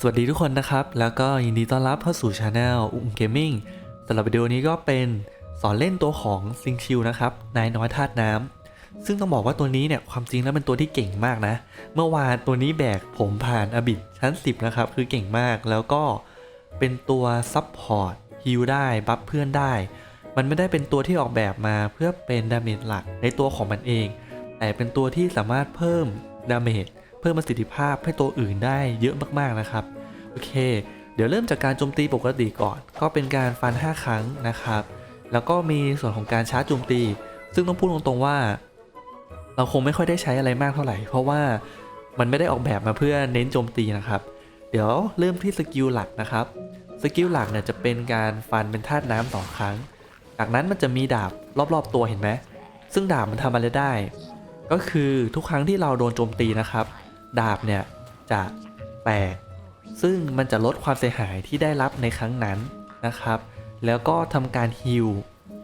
สวัสดีทุกคนนะครับ แล้วก็ยินดีต้อนรับเข้าสู่ช anel อุ้มเกมมิ่งสำหรับวิดีโอนี้ก็เป็นสอนเล่นตัวของซิงชิวนะครับนายน้อยธาตุน้ำซึ่งต้องบอกว่าตัวนี้เนี่ยความจริงแล้วเป็นตัวที่เก่งมากนะ เมื่อวานตัวนี้แบกผมผ่านอบิดชั้น 10 นะครับ คือเก่งมากแล้วก็เป็นตัวซับพอร์ตฮิลได้ บัฟเพื่อนได้ มันไม่ได้เป็นตัวที่ออกแบบมาเพื่อเป็นดาเมจหลักในตัวของมันเอง แต่เป็นตัวที่สามารถเพิ่มดาเมจ เพิ่มประสิทธิภาพให้ตัวอื่นได้เยอะมากๆนะครับ โอเค เดี๋ยวเริ่มจากการโจมตีปกติก่อน ก็เป็นการฟัน 5 ครั้งนะครับ แล้วก็มีส่วนของการชาร์จโจมตี ซึ่งต้องพูดตรงๆว่า เราคงไม่ค่อยได้ใช้อะไรมากเท่าไหร่ เพราะว่ามันไม่ได้ออกแบบมาเพื่อเน้นโจมตีนะครับ เดี๋ยวเริ่มที่สกิลหลักนะครับสกิลหลักเนี่ยจะเป็นการฟันเป็นธาตุน้ำสองครั้ง จากนั้นมันจะมีดาบรอบๆตัวเห็นไหม ซึ่งดาบมันทำอะไรได้ ก็คือทุกครั้งที่เราโดนโจมตีนะครับ ดาบเนี่ยจะแตก ซึ่งมันจะลดความเสียหายที่ได้รับในครั้งนั้นนะครับ แล้วก็ทำการฮิล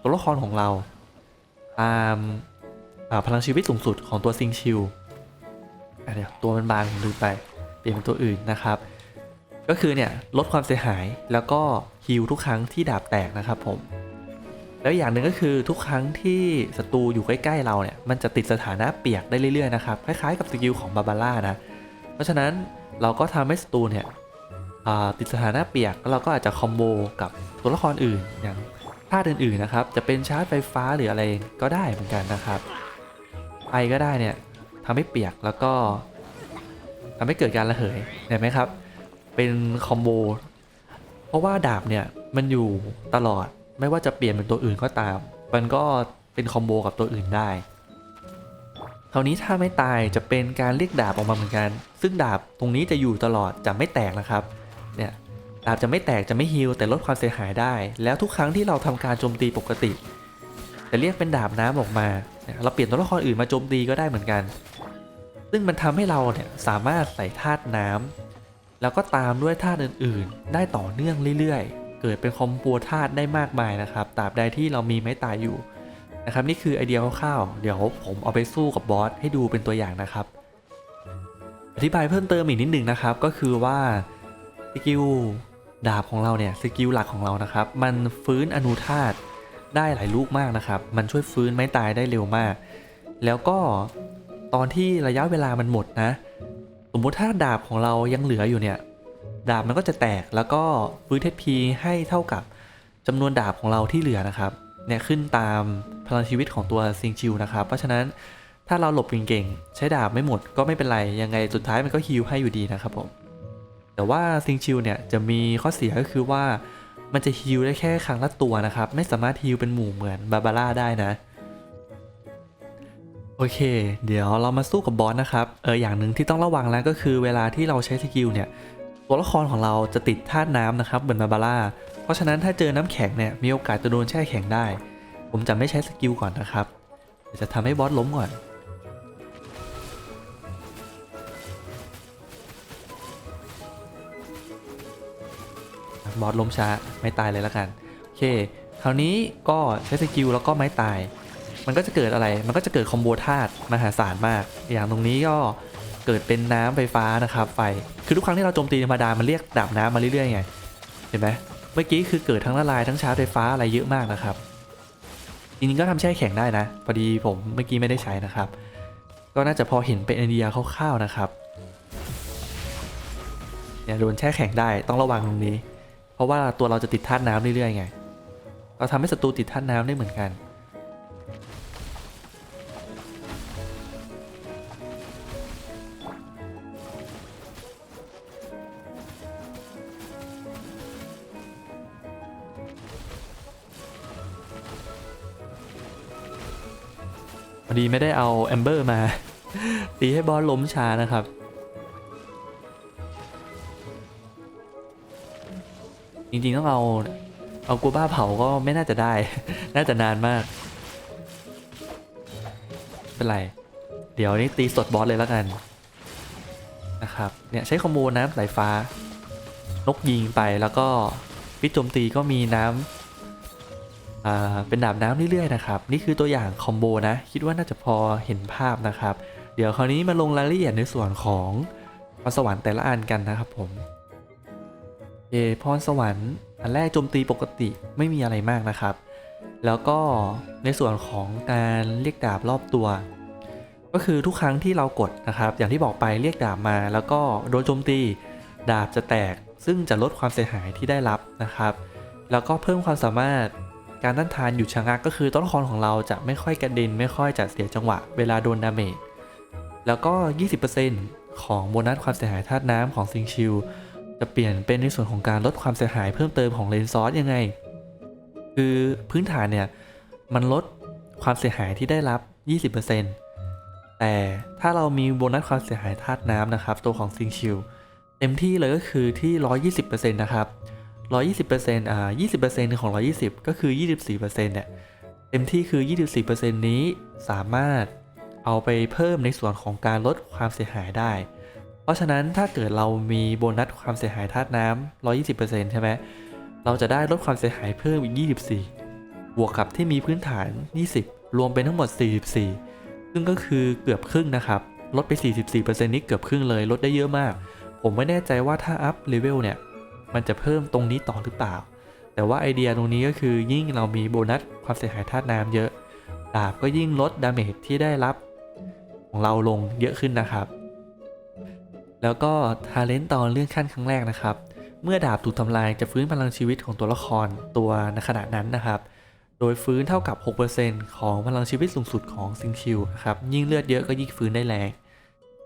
ตัวละครของเรา ตามพลังชีวิตสูงสุดของตัวซิงชิลอะเดี๋ยวตัวมันบางผมลืมไปเปลี่ยนเป็นตัวอื่นนะครับ ก็คือเนี่ยลดความเสียหายแล้วก็ฮิลทุกครั้งที่ดาบแตกนะครับผม แล้วอย่างหนึ่งก็คือทุกครั้งที่ศัตรูอยู่ใกล้ๆเราเนี่ยมันจะติดสถานะเปียกได้เรื่อยๆนะครับคล้ายๆกับสกิลของบาบาร่านะเพราะฉะนั้นเราก็ทำให้ศัตรูเนี่ยติดสถานะเปียกแล้วเราก็อาจจะคอมโบกับตัวละครอื่นอย่างธาตุอื่นๆนะครับจะเป็นชาร์จไฟฟ้าหรืออะไรก็ได้เหมือนกันนะครับไฟก็ได้เนี่ยทำให้เปียกแล้วก็ทำให้เกิดการระเหยเห็นไหมครับ เป็นคอมโบเพราะว่าดาบเนี่ยมันอยู่ตลอด ไม่ว่าจะเปลี่ยนเป็นตัวอื่นก็ตาม มันก็เป็นคอมโบกับตัวอื่นได้คราวนี้ถ้าไม่ตายจะเป็นการเรียกดาบออกมาเหมือนกัน ซึ่งดาบตรงนี้จะอยู่ตลอดจะไม่แตกนะครับ เนี่ยดาบจะไม่แตกจะไม่ฮิลแต่ลดความเสียหายได้ แล้วทุกครั้งที่เราทำการโจมตีปกติ จะเรียกเป็นดาบน้ำออกมา เราเปลี่ยนตัวละครอื่นมาโจมตีก็ได้เหมือนกัน ซึ่งมันทำให้เราเนี่ยสามารถใส่ธาตุน้ำแล้วก็ตามด้วยธาตุอื่น ๆ ได้ต่อเนื่องเรื่อย ๆ เกิดเป็นคอมโบธาตุได้มากมายนะครับตราบใดที่เรามีไม้ตายอยู่นะครับนี่คือไอเดียคร่าวๆเดี๋ยวผมเอาไปสู้กับบอสให้ดูเป็นตัวอย่างนะครับ อธิบายเพิ่มเติมอีกนิดหนึ่งนะครับ ก็คือว่าสกิลดาบของเราเนี่ยสกิลหลักของเรานะครับ มันฟื้นอนุธาตุได้หลายลูกมากนะครับ มันช่วยฟื้นไม้ตายได้เร็วมาก แล้วก็ตอนที่ระยะเวลามันหมดนะ สมมติถ้าดาบของเรายังเหลืออยู่เนี่ย ดาบมันก็จะแตกแล้วก็ฟื้นเทพีให้เท่ากับจำนวนดาบของเราที่เหลือนะครับเนี่ยขึ้นตามพลังชีวิตของตัวซิงชิวนะครับ เพราะฉะนั้นถ้าเราหลบเก่งๆใช้ดาบไม่หมดก็ไม่เป็นไร ยังไงสุดท้ายมันก็ฮิลให้อยู่ดีนะครับผมแต่ว่าซิงชิวเนี่ยจะมีข้อเสียก็คือว่ามันจะฮิลได้แค่ครั้งละตัวนะครับ ไม่สามารถฮิลเป็นหมู่เหมือนบาบาร่าได้นะโอเค เดี๋ยวเรามาสู้กับบอสนะครับ เอออย่างหนึ่งที่ต้องระวังแล้วก็คือเวลาที่เราใช้สกิลเนี่ย ตัวละครของเราจะติดธาตุน้ำนะครับเหมือนบาบาร่า เพราะฉะนั้นถ้าเจอน้ำแข็งเนี่ยมีโอกาสจะโดนแช่แข็งได้ ผมจะไม่ใช้สกิลก่อนนะครับเดี๋ยวจะทำให้บอสล้มก่อน บอสล้มช้าไม่ตายเลยแล้วกัน โอเค คราวนี้ก็ใช้สกิลแล้วก็ไม้ตาย มันก็จะเกิดอะไร มันก็จะเกิดคอมโบธาตุมหาศาลมาก อย่างตรงนี้ก็ เกิดเป็นน้ำไฟฟ้านะครับไฟคือทุกครั้งที่เราโจมตีธรรมดามันเรียกดาบน้ำมาเรื่อยๆไงเห็นไหมเมื่อกี้คือเกิดทั้งละลายทั้งชาร์จไฟฟ้าอะไรเยอะมากนะครับจริงๆก็ทำแช่แข็งได้นะพอดีผมเมื่อกี้ไม่ได้ใช้นะครับ ก็น่าจะพอเห็นเป็นไอเดียคร่าวๆนะครับเนี่ยโดนแช่แข็งได้ต้องระวังตรงนี้ เพราะว่าตัวเราจะติดธาตุน้ำเรื่อยๆไงเราทำให้ศัตรูติดธาตุน้ำได้เหมือนกัน ดีไม่ได้เอาแอมเบอร์มา ตีให้บอสล้มช้านะครับ จริงๆต้องเอาเอากูบ้าเผาก็ไม่น่าจะได้ น่าจะนานมาก เป็นไร เดี๋ยวนี้ตีสดบอสเลยแล้วกันนะครับ เนี่ยใช้คอมโบน้ำสายฟ้า นกยิงไปแล้วก็ฟิจมตีก็มีน้ำ เป็นดาบน้ำเรื่อยๆนะครับนี่คือตัวอย่างคอมโบนะคิดว่าน่าจะพอเห็นภาพนะครับ เดี๋ยวคราวนี้มาลงรายละเอียดในส่วนของพรสวรรค์แต่ละอันกันนะครับผมเอพรสวรรค์อันแรกโจมตีปกติไม่มีอะไรมากนะครับ แล้วก็ในส่วนของการเรียกดาบรอบตัว ก็คือทุกครั้งที่เรากดนะครับ อย่างที่บอกไปเรียกดาบมา แล้วก็โดนโจมตีดาบจะแตก ซึ่งจะลดความเสียหายที่ได้รับนะครับ แล้วก็เพิ่มความสามารถ การต้านทานหยุดชะงักก็คือตัวละครของเราจะไม่ค่อยกระเด็นไม่ค่อยจะเสียจังหวะเวลาโดนดาเมจแล้วก็ 20%ของโบนัสความเสียหายธาตุน้ำของซิงชิลจะเปลี่ยนเป็นในส่วนของการลดความเสียหายเพิ่มเติมของเลนซอสยังไง คือพื้นฐานเนี่ยมันลดความเสียหายที่ได้รับ 20%แต่ถ้าเรามีโบนัสความเสียหายธาตุน้ำนะครับ ตัวของซิงชิลเต็มที่เลยก็คือที่ 120%นะครับ 120%อ่า20%ของ 120 ก็คือ 24%เนี่ยเต็มที่คือ 24%นี้สามารถเอาไปเพิ่มในส่วนของการลดความเสียหายได้ เพราะฉะนั้นถ้าเกิดเรามีโบนัสความเสียหายธาตุน้ำ120%ใช่ไหมเราจะได้ลดความเสียหายเพิ่มอีก 24 บวกกับที่มีพื้นฐาน 20 รวมเป็นทั้งหมด 44 ซึ่งก็คือเกือบครึ่งนะครับ ลดไป 44%นี้เกือบครึ่งเลย ลดได้เยอะมาก ผมไม่แน่ใจว่าถ้าอัพเลเวลเนี่ย มันจะเพิ่มตรงนี้ต่อหรือเปล่า แต่ว่าไอเดียตรงนี้ก็คือยิ่งเรามีโบนัสความเสียหายธาตุน้ำเยอะดาบก็ยิ่งลดดาเมจที่ได้รับของเราลงเยอะขึ้นนะครับ แล้วก็ทาเลนต์ตอนเลื่อนขั้นครั้งแรกนะครับ เมื่อดาบถูกทำลายจะฟื้นพลังชีวิตของตัวละครตัวในขณะนั้นนะครับ โดยฟื้นเท่ากับ 6%ของพลังชีวิตสูงสุดของซิงคิวนะครับ ยิ่งเลือดเยอะก็ยิ่งฟื้นได้แรง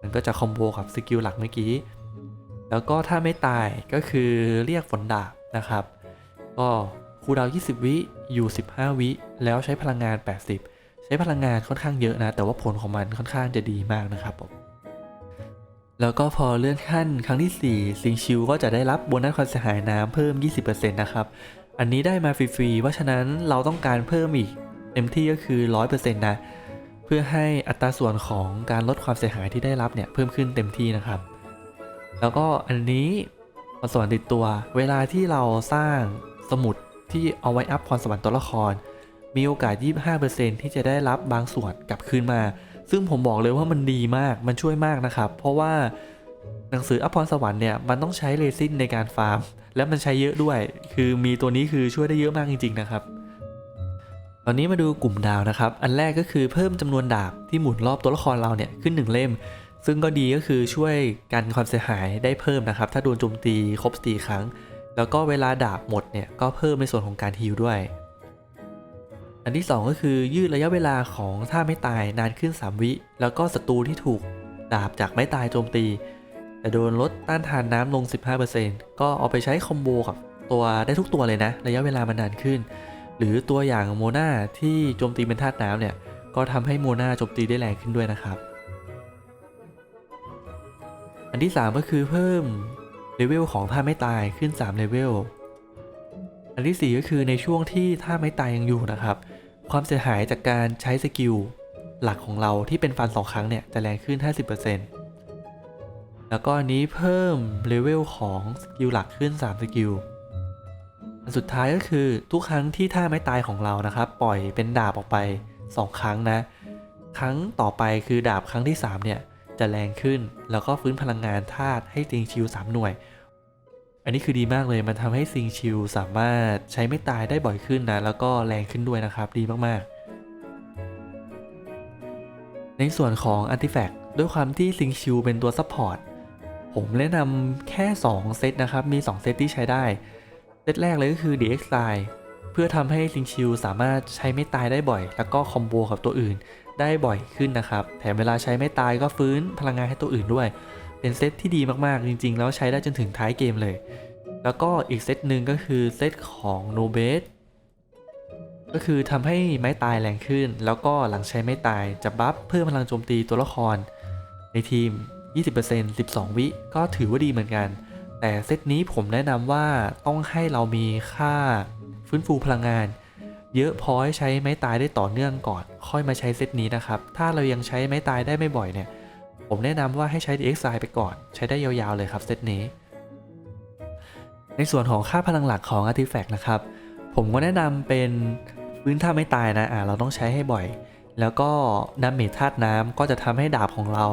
มันก็จะคอมโบกับสกิลหลักเมื่อกี้ แล้วก็ถ้าไม่ตายก็คือเรียกฝนดาบนะครับ ก็คูดาว 20 วิอยู่ 15 วิ แล้วใช้พลังงาน 80 ใช้พลังงานค่อนข้างเยอะนะ แต่ว่าผลของมันค่อนข้างจะดีมากนะครับผมแล้วก็พอเลื่อนขั้นครั้งที่4ซิงชิวก็จะได้รับโบนัสความเสียหายน้ำเพิ่ม 20%นะครับ อันนี้ได้มาฟรีๆ เพราะฉะนั้นเราต้องการเพิ่มอีกเต็มที่ก็คือ 100%นะ เพื่อให้อัตราส่วนของการลดความเสียหายที่ได้รับเนี่ยเพิ่มขึ้นเต็มที่นะครับ แล้วก็อันนี้พรสวรรค์ติดตัว เวลาที่เราสร้างสมุดที่เอาไว้อัพพรสวรรค์ตัวละคร มีโอกาส 25%ที่จะได้รับบางส่วนกลับคืนมา ซึ่งผมบอกเลยว่ามันดีมากมันช่วยมากนะครับ เพราะว่าหนังสืออัพพรสวรรค์เนี่ยมันต้องใช้เรซินในการฟาร์ม และมันใช้เยอะด้วย คือมีตัวนี้คือช่วยได้เยอะมากจริง ๆ นะครับ ตอนนี้มาดูกลุ่มดาวนะครับ อันแรกก็คือเพิ่มจำนวนดาบที่หมุนรอบตัวละครเราเนี่ยขึ้น 1 เล่ม ซึ่งก็ดีก็คือช่วยกันความเสียหายได้เพิ่มนะครับ ถ้าโดนโจมตีครบ4ครั้ง แล้วก็เวลาดาบหมดเนี่ยก็เพิ่มในส่วนของการฮีลด้วย อันที่ 2 ก็คือยืดระยะเวลาของท่าไม่ตายนานขึ้น 3 วิ แล้วก็ศัตรูที่ถูกดาบจากไม่ตายโจมตี แต่โดนลดต้านทานน้ำลง 15%ก็เอาไปใช้คอมโบกับตัวได้ทุกตัวเลยนะ ระยะเวลามันนานขึ้น หรือตัวอย่างโมนาที่โจมตีเป็นธาตุน้ำเนี่ยก็ทำให้โมนาโจมตีได้แรงขึ้นด้วยนะครับ อันที่ 3 ก็คือเพิ่มเลเวลของท่าไม่ตายขึ้น3เลเวล อันที่ 4 ก็คือในช่วงที่ท่าไม่ตายยังอยู่นะครับ ความเสียหายจากการใช้สกิลหลักของเราที่เป็นฟัน 2 ครั้งเนี่ยจะแรงขึ้น 50%แล้วก็อันนี้เพิ่มเลเวลของสกิลหลักขึ้น 3 สกิล อันสุดท้ายก็คือทุกครั้งที่ท่าไม่ตายของเรานะครับ ปล่อยเป็นดาบออกไป 2 ครั้งนะ ครั้งต่อไปคือดาบครั้งที่ 3 เนี่ย จะแรงขึ้น แล้วก็ฟื้นพลังงานธาตุให้ซิงชิว3หน่วย อันนี้คือดีมากเลยมันทำให้ซิงชิวสามารถใช้ไม่ตายได้บ่อยขึ้นนะ แล้วก็แรงขึ้นด้วยนะครับ ดีมากๆ ในส่วนของอันติแฟกด้วยความที่ซิงชิวเป็นตัวซัพพอร์ตผมแนะนำแค่ 2 เซตนะครับ มี 2 เซตที่ใช้ได้ เซตแรกเลยก็คือ DX Line เพื่อทำให้ซิงชิวสามารถใช้ไม่ตายได้บ่อย แล้วก็คอมโบกับตัวอื่น ได้บ่อยขึ้นนะครับ แถมเวลาใช้ไม่ตายก็ฟื้นพลังงานให้ตัวอื่นด้วย เป็นเซตที่ดีมากๆ จริง ๆ แล้วใช้ได้จนถึงท้ายเกมเลย แล้วก็อีกเซตหนึ่งก็คือเซตของ No b a s ก็คือทำให้ไม้ตายแรงขึ้น แล้วก็หลังใช้ไม้ตายจะบัฟเพิ่มพลังโจมตีตัวละคร ในทีม 20% 12 วิก็ถือว่าดีเหมือนกัน แต่เซตนี้ผมแนะนำว่าต้องให้เรามีค่าฟื้นฟูพลังงาน เยอะพอให้ใช้ไม้ตายได้ต่อเนื่องก่อน ค่อยมาใช้เซตนี้นะครับ ถ้าเรายังใช้ไม้ตายได้ไม่บ่อยเนี่ย ผมแนะนำว่าให้ใช้ DXI ไปก่อน ใช้ได้ยาวๆเลยครับเซตนี้ ในส่วนของค่าพลังหลักของ Artifact นะครับ ผมก็แนะนำเป็นพื้นท่าไม่ตายนะอ่าเราต้องใช้ให้บ่อย แล้วก็ดาเมจธาตุน้ำก็จะทำให้ดาบของเรา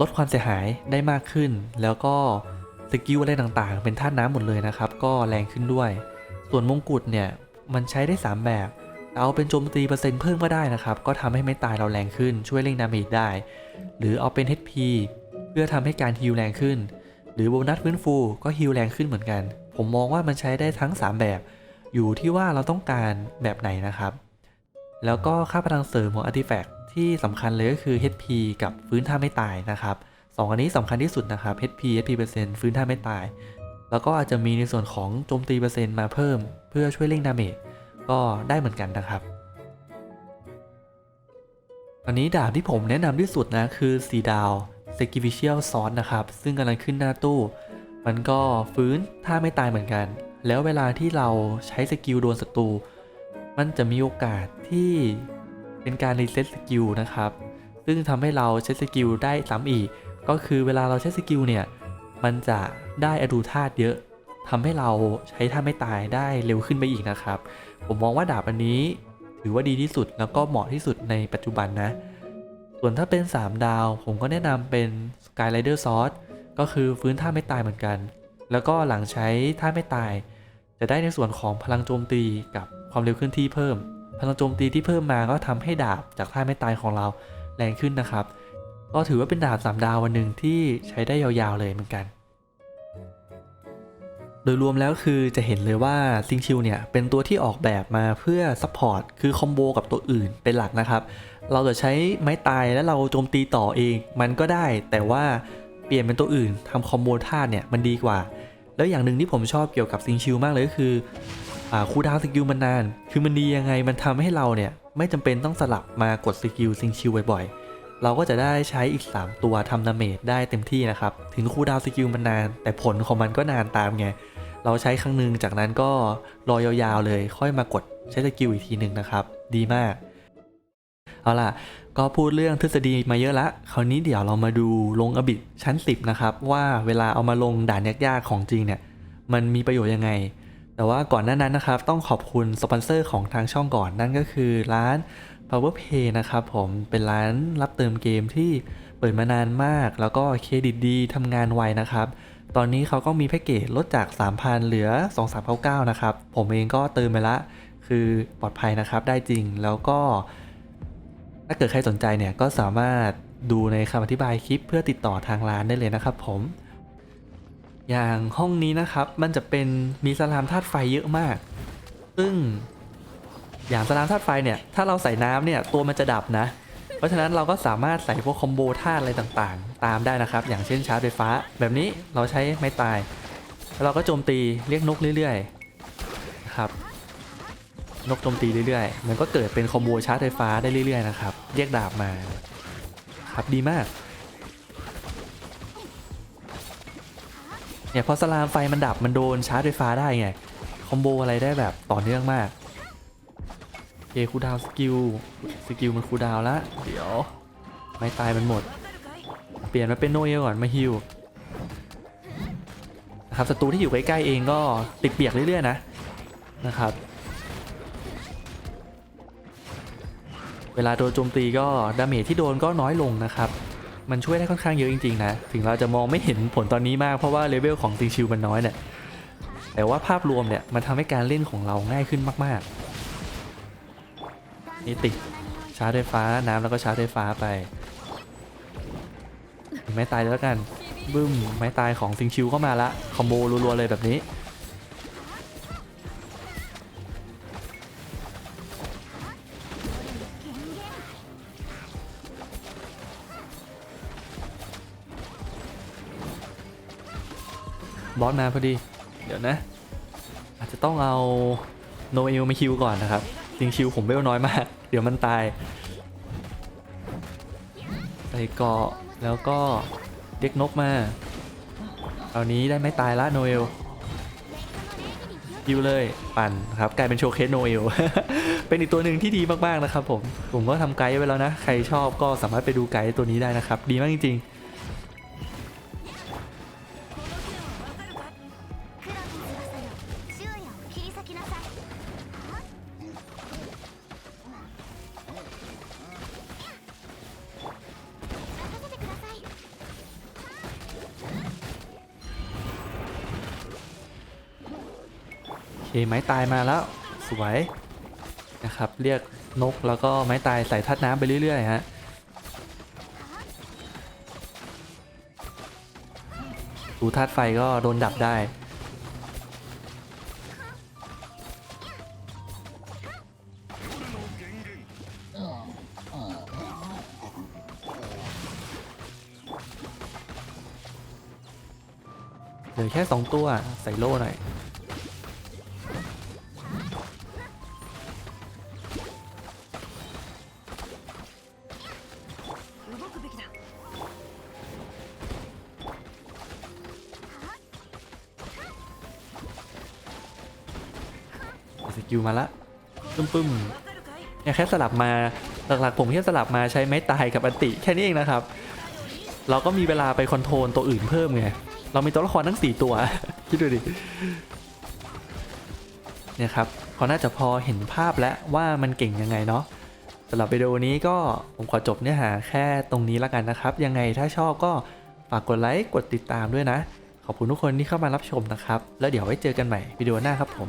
ลดความเสียหายได้มากขึ้น แล้วก็สกิลอะไรต่างๆ เป็นธาตุน้ำหมดเลยนะครับ ก็แรงขึ้นด้วย ส่วนมงกุฎเนี่ย มันใช้ได้ 3 แบบเอาเป็นโจมตีเปอร์เซ็นต์เพิ่มก็ได้นะครับ ก็ทำให้ไม่ตายเราแรงขึ้นช่วยเร่งดาเมจได้ หรือเอาเป็น HP เพื่อทำให้การฮิลแรงขึ้น หรือโบนัสฟื้นฟูก็ฮิลแรงขึ้นเหมือนกัน ผมมองว่ามันใช้ได้ทั้ง 3 แบบ อยู่ที่ว่าเราต้องการแบบไหนนะครับ แล้วก็ค่าพลังเสริมของอาร์ติแฟกต์ที่สำคัญเลยก็คือ HP กับฟื้นท่าไม่ตายนะครับสองอันนี้สำคัญที่สุดนะครับ HP HP เปอร์เซ็นต์ฟื้นท่าไม่ตาย แล้วก็อาจจะมีในส่วนของโจมตีเปอร์เซ็นต์มาเพิ่ม พื่อช่วยเร่งดาเมจก็ได้เหมือนกันนะครับอันนี้ดาบที่ผมแนะนำที่สุดนะคือสีดาว Sacrificial Sword นะครับ ซึ่งกำลังขึ้นหน้าตู้ มันก็ฟื้นถ้าไม่ตายเหมือนกัน แล้วเวลาที่เราใช้สกิลโดนศัตรูมันจะมีโอกาสที่เป็นการรีเซ็ตสกิลนะครับ ซึ่งทำให้เราใช้สกิลได้ซ้ำอีก ก็คือเวลาเราใช้สกิลเนี่ย มันจะได้อดูธาตุเยอะ ทำให้เราใช้ท่าไม่ตายได้เร็วขึ้นไปอีกนะครับ ผมมองว่าดาบอันนี้ถือว่าดีที่สุดแล้วก็เหมาะที่สุดในปัจจุบันนะ ส่วนถ้าเป็น 3 ดาว ผมก็แนะนำเป็น Skyrider Sword ก็คือฟื้นท่าไม่ตายเหมือนกัน แล้วก็หลังใช้ท่าไม่ตาย จะได้ในส่วนของพลังโจมตีกับความเร็วเคลื่อนที่เพิ่ม พลังโจมตีที่เพิ่มมาก็ทำให้ดาบจากท่าไม่ตายของเราแรงขึ้นนะครับ ก็ถือว่าเป็นดาบ 3 ดาววันหนึ่งที่ใช้ได้ยาวๆเลยเหมือนกัน โดยรวมแล้วคือจะเห็นเลยว่าซิงชิลเนี่ยเป็นตัวที่ออกแบบมาเพื่อซัพพอร์ตคือคอมโบกับตัวอื่นเป็นหลักนะครับ เราจะใช้ไม้ตายแล้วเราโจมตีต่อเองมันก็ได้ แต่ว่าเปลี่ยนเป็นตัวอื่นทำคอมโบธาตุเนี่ยมันดีกว่า แล้วอย่างหนึ่งที่ผมชอบเกี่ยวกับซิงชิลมากเลยก็คืออคูดาวสกิลมันนาน คือมันดียังไงมันทำให้เราเนี่ยไม่จำเป็นต้องสลับมากดสกิลซิงชิลบ่อยๆ เราก็จะได้ใช้อีก 3 ตัวทำดาเมจได้เต็มที่นะครับ ถึงคูดาวสกิลมันนาน แต่ผลของมันก็นานตามไง เราใช้ครั้งหนึ่งจากนั้นก็รอยาวๆเลย ค่อยมากดใช้สกิลอีกทีหนึ่งนะครับ ดีมาก เอาล่ะ ก็พูดเรื่องทฤษฎีมาเยอะละ คราวนี้เดี๋ยวเรามาดูลงอบิดชั้น 10 นะครับ ว่าเวลาเอามาลงด่านยากๆของจริงเนี่ย มันมีประโยชน์ยังไง แต่ว่าก่อนหน้านั้นนะครับ ต้องขอบคุณสปอนเซอร์ของทางช่องก่อนนั่นก็คือร้าน PowerPay นะครับผมเป็นร้านรับเติมเกมที่เปิดมานานมาก แล้วก็เครดิตดีทำงานไวนะครับ ตอนนี้เขาก็มีแพ็กเกจลดจาก 3,000 เหลือ 2399 นะครับ ผมเองก็เติมไปละ คือปลอดภัยนะครับ ได้จริง แล้วก็ ถ้าเกิดใครสนใจเนี่ย ก็สามารถดูในคำอธิบายคลิปเพื่อติดต่อทางร้านได้เลยนะครับผม อย่างห้องนี้นะครับ มันจะเป็นมีสลามธาตุไฟเยอะมาก ซึ่ง อย่างสลามธาตุไฟเนี่ย ถ้าเราใส่น้ำเนี่ย ตัวมันจะดับนะ ราะฉะนั้นเราก็สามารถใส่พวกคอมโบธาตุอะไรต่างๆ ตามได้นะครับ อย่างเช่นชาร์จไฟฟ้า แบบนี้เราใช้ไม้ตาย เราก็โจมตีเรียกนกเรื่อยๆนะครับนกโจมตีเรื่อยๆ มันก็เกิดเป็นคอมโบชาร์จไฟฟ้าได้เรื่อยๆนะครับ เรียกดาบมา ครับดีมาก เนี่ยพอสลามไฟมันดับมันโดนชาร์จไฟฟ้าได้ไง คอมโบอะไรได้แบบต่อเนื่องมาก เคคูดาวสกิลสกิลมันคูดาวละเดี๋ยว ไม่ตายมันหมด เปลี่ยนมาเป็นโนเอลก่อนมาฮิลนะครับศัตรูที่อยู่ใกล้ๆเองก็ติดเปียกเรื่อยๆนะนะครับ เวลาโดนโจมตีก็ดาเมจที่โดนก็น้อยลงนะครับ มันช่วยได้ค่อนข้างเยอะจริงๆนะ ถึงเราจะมองไม่เห็นผลตอนนี้มากเพราะว่าเลเวลของซิงชิวมันน้อยเนี่ยแต่ว่าภาพรวมเนี่ยมันทำให้การเล่นของเราง่ายขึ้นมากๆ นี่ติดชาร์จไฟฟ้าน้ำแล้วก็ชาร์จไฟฟ้าไปไม้ตายแล้วกัน บึ้มไม้ตายของซิงชิวเข้ามาละคอมโบรัวๆเลยแบบนี้บอสมาพอดี เดี๋ยวนะ อาจจะต้องเอาโนเอลมาคิวก่อนนะครับ จริงชิวผมเวลน้อยมาก เดี๋ยวมันตายใส่เกาะแล้วก็เรียกนกมาคราวนี้ได้ไม่ตายละโนเอลคิวเลยปั่นครับกลายเป็นโชว์เคสโนเอลเป็นอีกตัวหนึ่งที่ดีมากๆนะครับผม ผมก็ทำไกด์ไว้แล้วนะ ใครชอบก็สามารถไปดูไกด์ตัวนี้ได้นะครับ ดีมากจริงๆ ไม้ตายมาแล้วสวยนะครับ เรียกนกแล้วก็ไม้ตายใส่ธาตุน้ำไปเรื่อยๆฮะดูธาตุไฟก็โดนดับได้ เหลือแค่ 2 ตัวใส่โล่หน่อย อยู่มาละปึ้มปึ้มแค่สลับมาหลักๆผมแค่สลับมาใช้ไม้ตายกับอันติแค่นี้เองนะครับ เราก็มีเวลาไปคอนโทรลตัวอื่นเพิ่มไงเรามีตัวละครทั้ง4ตัวคิดดูดิเนี่ยครับเขาน่าจะพอเห็นภาพแล้วว่ามันเก่งยังไงเนาะสำหรับวิดีโอนี้ก็ผมขอจบเนี่ยฮะแค่ตรงนี้แล้วกันนะครับ ยังไงถ้าชอบก็ฝากกดไลค์กดติดตามด้วยนะ ขอบคุณทุกคนที่เข้ามารับชมนะครับ แล้วเดี๋ยวไว้เจอกันใหม่วิดีโอหน้าครับผม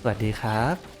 สวัสดีครับ